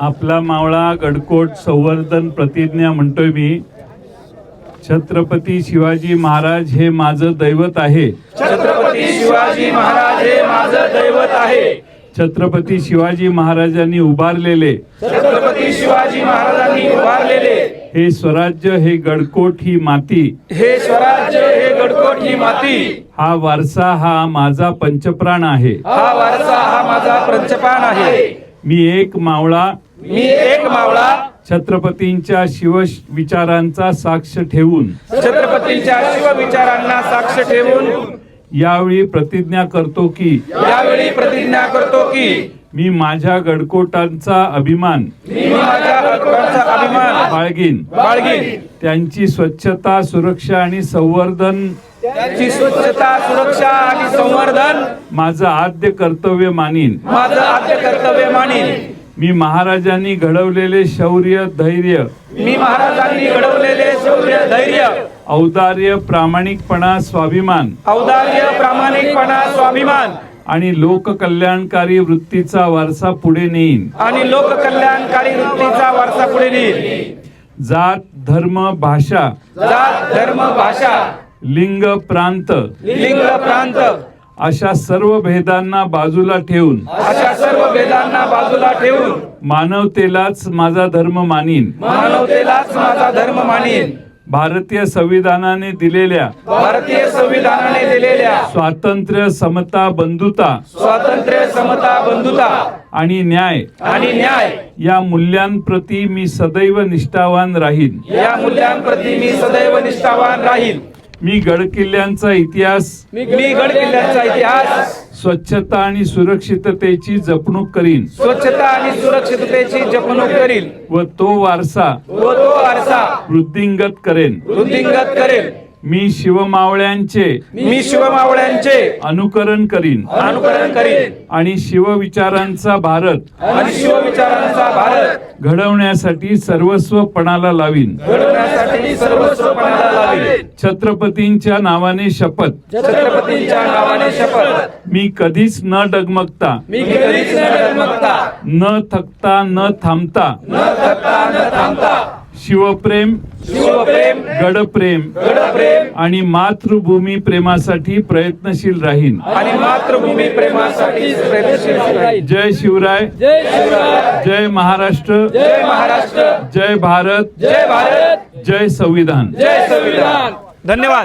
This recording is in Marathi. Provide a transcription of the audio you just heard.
आपला मावळा गडकोट संवर्धन प्रतिज्ञा म्हणतोय मी. छत्रपती शिवाजी महाराज हे माझं दैवत आहे. छत्रपती शिवाजी महाराज हे माझं दैवत आहे. छत्रपती शिवाजी महाराजांनी उभारलेले. छत्रपती शिवाजी महाराजांनी उभारलेले. हे स्वराज्य हे गडकोट ही माती. हे स्वराज्य हे गडकोट ही माती. हा वारसा हा माझा पंचप्राण आहे. हा वारसा हा माझा पंचपान आहे. मी एक मावळा. मी एक मावळा. छत्रपतींच्या शिव विचारांचा साक्ष ठेवून. छत्रपतींच्या शिवविचारांना साक्ष ठेवून. यावेळी प्रतिज्ञा करतो की यावेळी प्रतिज्ञा करतो की मी माझ्या गडकोटांचा अभिमान मी माझ्या गडकोटचा अभिमान. बाळगीन. बाळगीन. त्यांची स्वच्छता सुरक्षा आणि संवर्धन. त्याची स्वच्छता सुरक्षा आणि संवर्धन. माझं आद्य कर्तव्य मानीन. माझं आद्य कर्तव्य मानीन. मी महाराजांनी घडवलेले शौर्य धैर्य. मी महाराजांनी घडवलेले शौर्य धैर्य. औदार्य प्रामाणिकपणा स्वाभिमान. औदार्य प्रामाणिकपणा स्वाभिमान. आणि लोककल्याणकारी वृत्तीचा वारसा पुढे नेईन. आणि लोककल्याणकारी वृत्तीचा वारसा पुढे नेईल जात धर्म भाषा. जात धर्म भाषा. लिंग प्रांत. लिंग प्रांत. अशा सर्व भेदांना बाजूला ठेवून. अशा सर्व भेदांना बाजूला ठेवून. मानवतेलाच माझा धर्म मानीन. मानवतेलाच माझा धर्म मानीन. भारतीय संविधानाने दिलेल्या भारतीय संविधानाने दिलेल्या स्वातंत्र्य समता बंधुता. स्वातंत्र्य समता बंधुता. आणि न्याय. आणि न्याय. या मूल्यांप्रती मी सदैव निष्ठावान राहीन. या मूल्यांप्रती मी सदैव निष्ठावान राहील मी गडकिल्ल्यांचा इतिहास. मी गड किल्ल्यांचा इतिहास. स्वच्छता आणि सुरक्षिततेची जपणूक करीन. स्वच्छता आणि सुरक्षिततेची जपणूक करील व तो वारसा व तो वारसा वृद्धिंगत करेन. वृद्धिंगत करेल मी शिवमावळ्यांचे मी शिवमावळ्यांचे अनुकरण करीन. अनुकरण करीन. आणि शिवविचारांचा भारत आणि शिवविचारांचा भारत घडवण्यासाठी सर्वस्व पणाला लावीन. घडवण्यासाठी छत्रपतींच्या नावाने शपथ. छत्रपतींच्या नावाने शपथ. मी कधीच न डगमगता. मी कधीच न डगमगता. न थकता न थांबता. न थकता न थांबता. शिवप्रेम शिवप्रेम गडप्रेम गडप्रेम आणि मातृभूमी प्रेमासाठी प्रयत्नशील राहीन. आणि मातृभूमी प्रेमासाठी प्रयत्नशील. जय शिवराय जय शिवराय. जय महाराष्ट्र जय महाराष्ट्र. जय भारत जय भारत. जय संविधान. जय संविधान. धन्यवाद.